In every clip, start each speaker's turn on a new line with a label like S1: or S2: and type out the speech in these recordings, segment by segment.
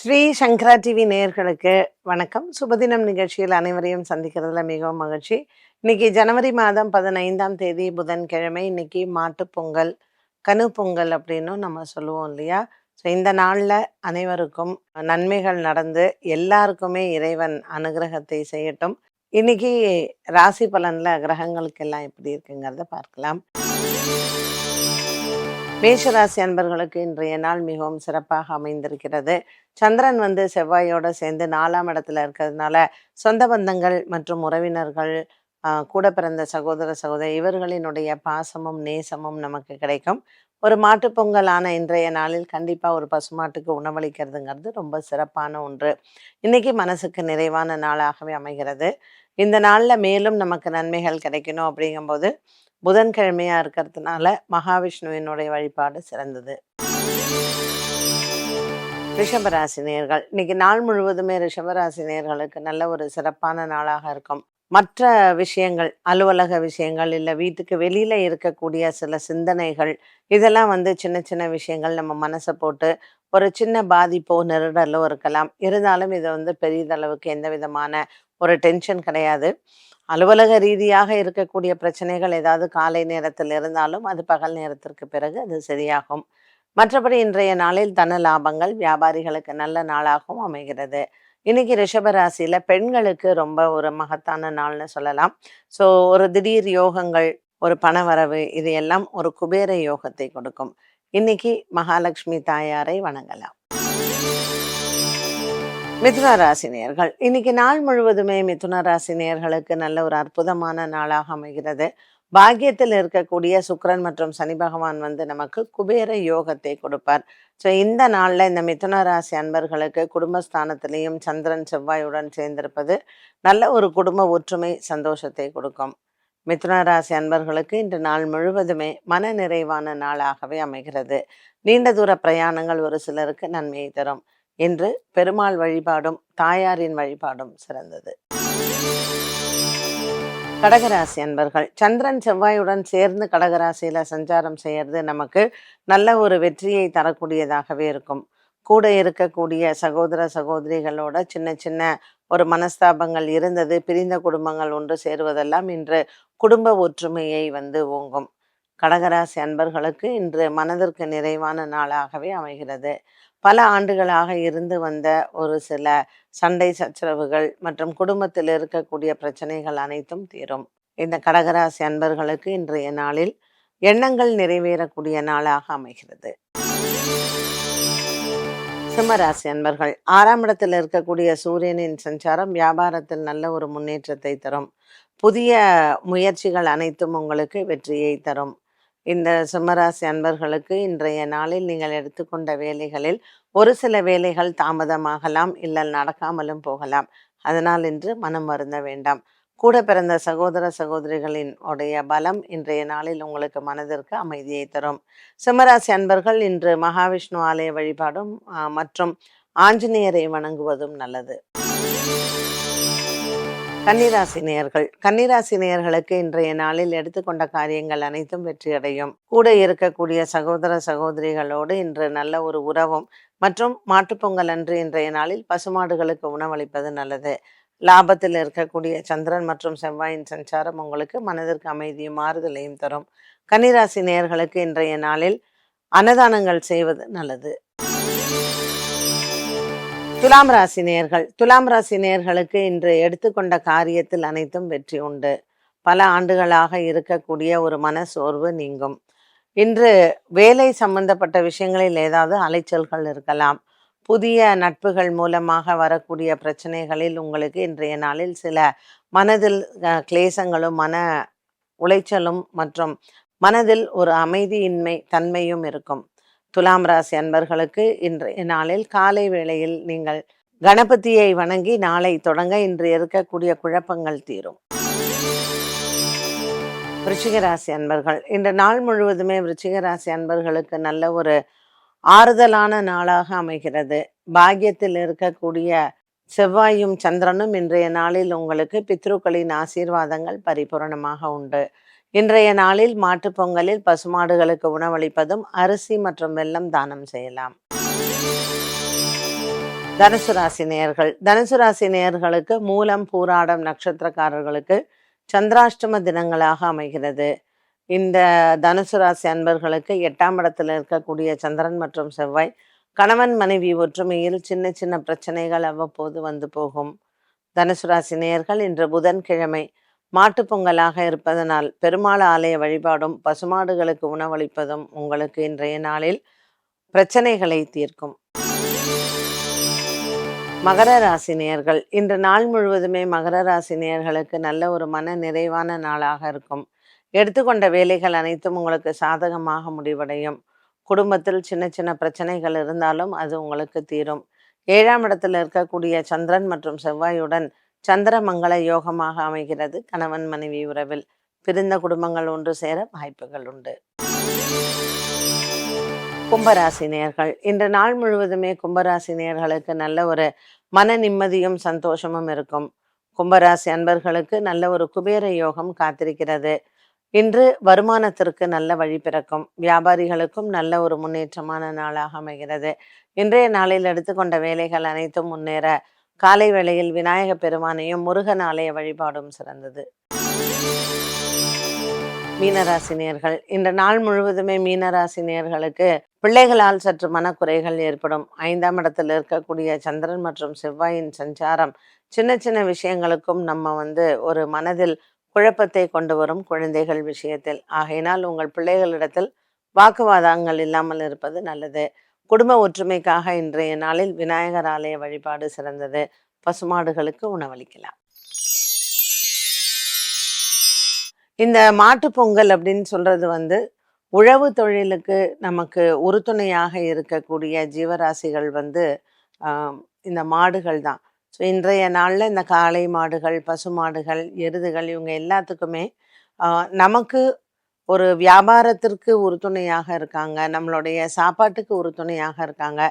S1: ஸ்ரீ சங்கரா TV நேயர்களுக்கு வணக்கம். சுபதினம் நிகழ்ச்சியில் அனைவரையும் சந்திக்கிறதுல மிகவும் மகிழ்ச்சி. இன்னைக்கு ஜனவரி மாதம் பதினைந்தாம் தேதி புதன்கிழமை. இன்னைக்கு மாட்டுப்பொங்கல் கனு பொங்கல் அப்படின்னும் நம்ம சொல்லுவோம் இல்லையா? ஸோ இந்த நாளில் அனைவருக்கும் நன்மைகள் நடந்து எல்லாருக்குமே இறைவன் அனுகிரகத்தை செய்யட்டும். இன்னைக்கு ராசி பலன்ல கிரகங்களுக்கெல்லாம் எப்படி இருக்குங்கிறத பார்க்கலாம். மேஷராசி அன்பர்களுக்கு இன்றைய நாள் மிகவும் சிறப்பாக அமைந்திருக்கிறது. சந்திரன் வந்து செவ்வாயோடு சேர்ந்து நாலாம் இடத்துல இருக்கிறதுனால சொந்த பந்தங்கள் மற்றும் உறவினர்கள் கூட பிறந்த சகோதர சகோதரி இவர்களினுடைய பாசமும் நேசமும் நமக்கு கிடைக்கும். ஒரு மாட்டுப் பொங்கலான இன்றைய நாளில் கண்டிப்பாக ஒரு பசுமாட்டுக்கு உணவளிக்கிறதுங்கிறது ரொம்ப சிறப்பான ஒன்று. இன்றைக்கி மனசுக்கு நிறைவான நாளாகவே அமைகிறது. இந்த நாளில் மேலும் நமக்கு நன்மைகள் கிடைக்கணும் அப்படிங்கும்போது புதன்கிழமையாக இருக்கிறதுனால மகாவிஷ்ணுவினுடைய வழிபாடு சிறந்தது. ரிஷபராசி நேயர்கள் இன்னைக்கு நாள் முழுவதுமே ரிஷபராசினியர்களுக்கு நல்ல ஒரு சிறப்பான நாளாக இருக்கும். மற்ற விஷயங்கள் அலுவலக விஷயங்கள் இல்லை வீட்டுக்கு வெளியில் இருக்கக்கூடிய சில சிந்தனைகள் இதெல்லாம் வந்து சின்ன சின்ன விஷயங்கள் நம்ம மனசை போட்டு ஒரு சின்ன பாதிப்போ நெருடலோ இருக்கலாம். இருந்தாலும் இது வந்து பெரிதளவுக்கு எந்த விதமான ஒரு டென்ஷன் கிடையாது. அலுவலக ரீதியாக இருக்கக்கூடிய பிரச்சனைகள் ஏதாவது காலை நேரத்தில் இருந்தாலும் அது பகல் நேரத்திற்கு பிறகு அது சரியாகும். மற்றபடி இன்றைய நாளில் தன லாபங்கள் வியாபாரிகளுக்கு நல்ல நாளாகவும் அமைகிறது. இன்னைக்கு ரிஷபராசியில பெண்களுக்கு ரொம்ப ஒரு மகத்தான நாள்னு சொல்லலாம். ஸோ ஒரு திடீர் யோகங்கள் ஒரு பணவரவு இது எல்லாம் ஒரு குபேர யோகத்தை கொடுக்கும். இன்னைக்கு மகாலட்சுமி தாயாரை வணங்கலாம். மிதுன ராசி நேயர்கள் இன்னைக்கு நாள் முழுவதுமே மிதுன ராசினியர்களுக்கு நல்ல ஒரு அற்புதமான நாளாக அமைகிறது. பாக்கியத்தில் இருக்கக்கூடிய சுக்கரன் மற்றும் சனி பகவான் வந்து நமக்கு குபேர யோகத்தை கொடுப்பார். ஸோ இந்த நாளில் இந்த மிதுன ராசி அன்பர்களுக்கு குடும்பஸ்தானத்திலையும் சந்திரன் செவ்வாயுடன் சேர்ந்திருப்பது நல்ல ஒரு குடும்ப ஒற்றுமை சந்தோஷத்தை கொடுக்கும். மிதுன ராசி அன்பர்களுக்கு இன்று நாள் முழுவதுமே மன நிறைவான நாளாகவே அமைகிறது. நீண்ட தூர பிரயாணங்கள் ஒரு சிலருக்கு நன்மையை தரும். இன்று பெருமாள் வழிபாடும் தாயாரின் வழிபாடும் சிறந்தது. கடகராசி அன்பர்கள் சந்திரன் செவ்வாயுடன் சேர்ந்து கடகராசியில சஞ்சாரம் செய்யறது நமக்கு நல்ல ஒரு வெற்றியை தரக்கூடியதாகவே இருக்கும். கூட இருக்கக்கூடிய சகோதர சகோதரிகளோட சின்ன சின்ன ஒரு மனஸ்தாபங்கள் இருந்தது பிரிந்த குடும்பங்கள் ஒன்று சேருவதெல்லாம் இன்று குடும்ப ஒற்றுமையை வந்து ஓங்கும். கடகராசி அன்பர்களுக்கு இன்று மனதிற்கு நிறைவான நாளாகவே அமைகிறது. பல ஆண்டுகளாக இருந்து வந்த ஒரு சில சண்டை சச்சரவுகள் மற்றும் குடும்பத்தில் இருக்கக்கூடிய பிரச்சனைகள் அனைத்தும் தீரும். இந்த கடகராசி அன்பர்களுக்கு இன்றைய நாளில் எண்ணங்கள் நிறைவேறக்கூடிய நாளாக அமைகிறது. சிம்மராசி அன்பர்கள் ஆறாம் இடத்தில் இருக்கக்கூடிய சூரியனின் சஞ்சாரம் வியாபாரத்தில் நல்ல ஒரு முன்னேற்றத்தை தரும். புதிய முயற்சிகள் அனைத்தும் உங்களுக்கு வெற்றியை தரும். இந்த சிம்மராசி அன்பர்களுக்கு இன்றைய நாளில் நீங்கள் எடுத்துக்கொண்ட வேலைகளில் ஒரு சில வேலைகள் தாமதமாகலாம் இல்லை நடக்காமலும் போகலாம். அதனால் இன்று மனம் வருந்த வேண்டாம். கூட பிறந்த சகோதர சகோதரிகளின் உடைய பலம் இன்றைய நாளில் உங்களுக்கு மனதிற்கு அமைதியை தரும். சிம்மராசி அன்பர்கள் இன்று மகாவிஷ்ணு ஆலய வழிபாடும் மற்றும் ஆஞ்சநேயரை வணங்குவதும் நல்லது. கன்னிராசி நேயர்கள். கன்னிராசி நேயர்களுக்கு இன்றைய நாளில் எடுத்துக்கொண்ட காரியங்கள் அனைத்தும் வெற்றியடையும். கூட இருக்கக்கூடிய சகோதர சகோதரிகளோடு இன்று நல்ல ஒரு உறவும் மற்றும் மாட்டுப்பொங்கல் அன்று இன்றைய நாளில் பசுமாடுகளுக்கு உணவளிப்பது நல்லது. லாபத்தில் இருக்கக்கூடிய சந்திரன் மற்றும் செவ்வாயின் சஞ்சாரம் உங்களுக்கு மனதிற்கு அமைதியும் ஆறுதலையும் தரும். கன்னிராசி நேயர்களுக்கு இன்றைய நாளில் அன்னதானங்கள் செய்வது நல்லது. துலாம் ராசி நேர்கள் துலாம் ராசி நேர்களுக்கு இன்று எடுத்துக்கொண்ட காரியத்தில் அனைத்தும் வெற்றி உண்டு. பல ஆண்டுகளாக இருக்கக்கூடிய ஒரு மன சோர்வு நீங்கும். இன்று வேலை சம்பந்தப்பட்ட விஷயங்களில் ஏதாவது அலைச்சல்கள் இருக்கலாம். புதிய நட்புகள் மூலமாக வரக்கூடிய பிரச்சனைகளில் உங்களுக்கு இன்றைய நாளில் சில மனதில் கிளேசங்களும் மன உளைச்சலும் மற்றும் மனதில் ஒரு அமைதியின்மை தன்மையும் இருக்கும். துலாம் ராசி அன்பர்களுக்கு இன்றைய நாளில் காலை வேளையில் நீங்கள் கணபதியை வணங்கி நாளை தொடங்க இன்று இருக்கக்கூடிய குழப்பங்கள் தீரும். விருச்சிக ராசி அன்பர்கள் இந்த நாள் முழுவதுமே விருச்சிக ராசி அன்பர்களுக்கு நல்ல ஒரு ஆறுதலான நாளாக அமைகிறது. பாக்கியத்தில் இருக்கக்கூடிய செவ்வாயும் சந்திரனும் இன்றைய நாளில் உங்களுக்கு பித்ருக்களின் ஆசீர்வாதங்கள் பரிபூரணமாக உண்டு. இன்றைய நாளில் மாட்டுப் பொங்கலில் பசுமாடுகளுக்கு உணவளிப்பதும் அரிசி மற்றும் வெல்லம் தானம் செய்யலாம். தனுசு ராசி நேயர்கள். தனுசு ராசி நேயர்களுக்கு மூலம் பூராடம் நட்சத்திரக்காரர்களுக்கு சந்திராஷ்டம தினங்களாக அமைகிறது. இந்த தனுசு ராசி அன்பர்களுக்கு எட்டாம் இடத்தில் இருக்கக்கூடிய சந்திரன் மற்றும் செவ்வாய் கணவன் மனைவி ஒற்றுமையில் சின்ன சின்ன பிரச்சனைகள் அவ்வப்போது வந்து போகும். தனுசு ராசி நேயர்கள் இன்று புதன்கிழமை மாட்டுப்பொங்கலாக இருப்பதனால் பெருமாள் ஆலய வழிபாடும் பசுமாடுகளுக்கு உணவளிப்பதும் உங்களுக்கு இன்றைய நாளில் பிரச்சனைகளை தீர்க்கும். மகர ராசி நேயர்கள் இன்று நாள் முழுவதுமே மகர ராசி நேயர்களுக்கு நல்ல ஒரு மன நிறைவான நாளாக இருக்கும். எடுத்துக்கொண்ட வேலைகள் அனைத்தும் உங்களுக்கு சாதகமாக முடிவடையும். குடும்பத்தில் சின்ன சின்ன பிரச்சனைகள் இருந்தாலும் அது உங்களுக்கு தீரும். ஏழாம் இடத்தில் இருக்கக்கூடிய சந்திரன் மற்றும் செவ்வாயுடன் சந்திரமங்கள யோகமாக அமைகிறது கணவன் மனைவி உறவில். பிரிந்த குடும்பங்கள் ஒன்று சேர வாய்ப்புகள் உண்டு. கும்பராசி நேர்கள். இன்று நாள் முழுவதுமே கும்பராசி நேர்களுக்கு நல்ல ஒரு மன நிம்மதியும் சந்தோஷமும் இருக்கும். கும்பராசி அன்பர்களுக்கு நல்ல ஒரு குபேர யோகம் காத்திருக்கிறது. இன்று வருமானத்திற்கு நல்ல வழி பிறக்கும். வியாபாரிகளுக்கும் நல்ல ஒரு முன்னேற்றமான நாளாக அமைகிறது. இன்றைய நாளில் எடுத்துக்கொண்ட வேலைகள் அனைத்தும் முன்னேற காலை வேளையில் விநாயக பெருமானையும் முருகன் ஆலய வழிபாடும் சிறந்தது. மீனராசினியர்கள் இந்த நாள் முழுவதுமே மீனராசினியர்களுக்கு பிள்ளைகளால் சற்று மனக்குறைகள் ஏற்படும். ஐந்தாம் இடத்தில் இருக்கக்கூடிய சந்திரன் மற்றும் செவ்வாயின் சஞ்சாரம் சின்ன சின்ன விஷயங்களுக்கும் நம்ம வந்து ஒரு மனதில் குழப்பத்தை கொண்டு வரும் குழந்தைகள் விஷயத்தில். ஆகையினால் உங்கள் பிள்ளைகளிடத்தில் வாக்குவாதங்கள் இல்லாமல் இருப்பது நல்லது. குடும்ப ஒற்றுமைக்காக இன்றைய நாளில் விநாயகர் ஆலய வழிபாடு சிறந்தது. பசுமாடுகளுக்கு உணவளிக்கலாம். இந்த மாட்டு பொங்கல் அப்படின்னு சொல்றது வந்து உழவு தொழிலுக்கு நமக்கு உறுதுணையாக இருக்கக்கூடிய ஜீவராசிகள் வந்து இந்த மாடுகள் தான். ஸோ இன்றைய நாளில் இந்த காளை மாடுகள் பசு மாடுகள் எருதுகள் இவங்க எல்லாத்துக்குமே நமக்கு ஒரு வியாபாரத்திற்கு உறுதுணையாக இருக்காங்க. நம்மளுடைய சாப்பாட்டுக்கு உறுதுணையாக இருக்காங்க.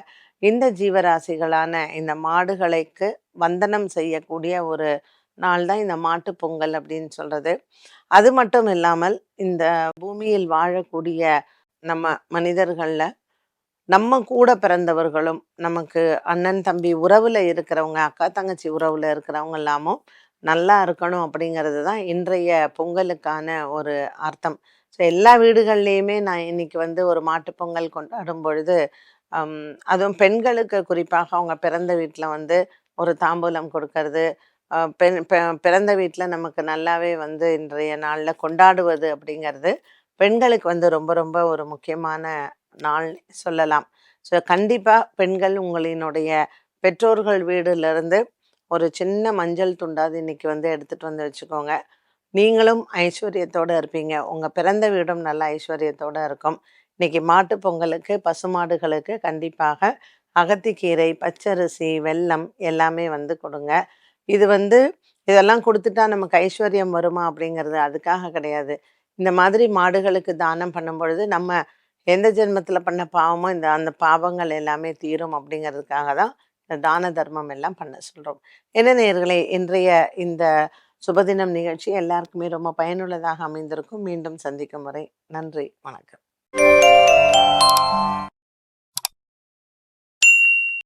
S1: இந்த ஜீவராசிகளான இந்த மாடுகளுக்கு வந்தனம் செய்யக்கூடிய ஒரு நாள் தான் இந்த மாட்டு பொங்கல் அப்படின்னு சொல்றது. அது மட்டும் இல்லாமல் இந்த பூமியில் வாழக்கூடிய நம்ம மனிதர்களில் நம்ம கூட பிறந்தவர்களும் நமக்கு அண்ணன் தம்பி உறவில் இருக்கிறவங்க அக்கா தங்கச்சி உறவில் இருக்கிறவங்க எல்லாமும் நல்லா இருக்கணும் அப்படிங்கிறது தான் இன்றைய பொங்கலுக்கான ஒரு அர்த்தம். ஸோ எல்லா வீடுகள்லேயுமே நான் இன்னைக்கு வந்து ஒரு மாட்டு பொங்கல் கொண்டாடும் பொழுது அதுவும் பெண்களுக்கு குறிப்பாக அவங்க பிறந்த வீட்டில் வந்து ஒரு தாம்பூலம் கொடுக்கறது பெண் பிறந்த வீட்டில் நமக்கு நல்லாவே வந்து இன்றைய நாளில் கொண்டாடுவது அப்படிங்கிறது பெண்களுக்கு வந்து ரொம்ப ரொம்ப ஒரு முக்கியமான நாள் சொல்லலாம். ஸோ கண்டிப்பாக பெண்கள் உங்களினுடைய பெற்றோர்கள் வீடுலேருந்து ஒரு சின்ன மஞ்சள் துண்டாவது இன்னைக்கு வந்து எடுத்துகிட்டு வந்து வச்சுக்கோங்க. நீங்களும் ஐஸ்வர்யத்தோடு இருப்பீங்க. உங்கள் பிறந்த வீடும் நல்ல ஐஸ்வர்யத்தோடு இருக்கும். இன்னைக்கு மாட்டு பொங்கலுக்கு பசுமாடுகளுக்கு கண்டிப்பாக அகத்திக்கீரை பச்சரிசி வெல்லம் எல்லாமே வந்து கொடுங்க. இது வந்து இதெல்லாம் கொடுத்துட்டா நமக்கு ஐஸ்வர்யம் வருமா அப்படிங்கிறது அதுக்காக கிடையாது. இந்த மாதிரி மாடுகளுக்கு தானம் பண்ணும் பொழுது நம்ம எந்த ஜென்மத்தில் பண்ண பாவமோ இந்த அந்த பாவங்கள் எல்லாமே தீரும் அப்படிங்கிறதுக்காக தான் இந்த தான தர்மம் எல்லாம் பண்ண சொல்கிறோம் என்ன நேர்களை இன்றைய இந்த சுபதினம் நிகழ்ச்சி எல்லாருக்குமே ரொம்ப பயனுள்ளதாக அமைந்திருக்கும். மீண்டும் சந்திக்கும் வரை நன்றி வணக்கம்.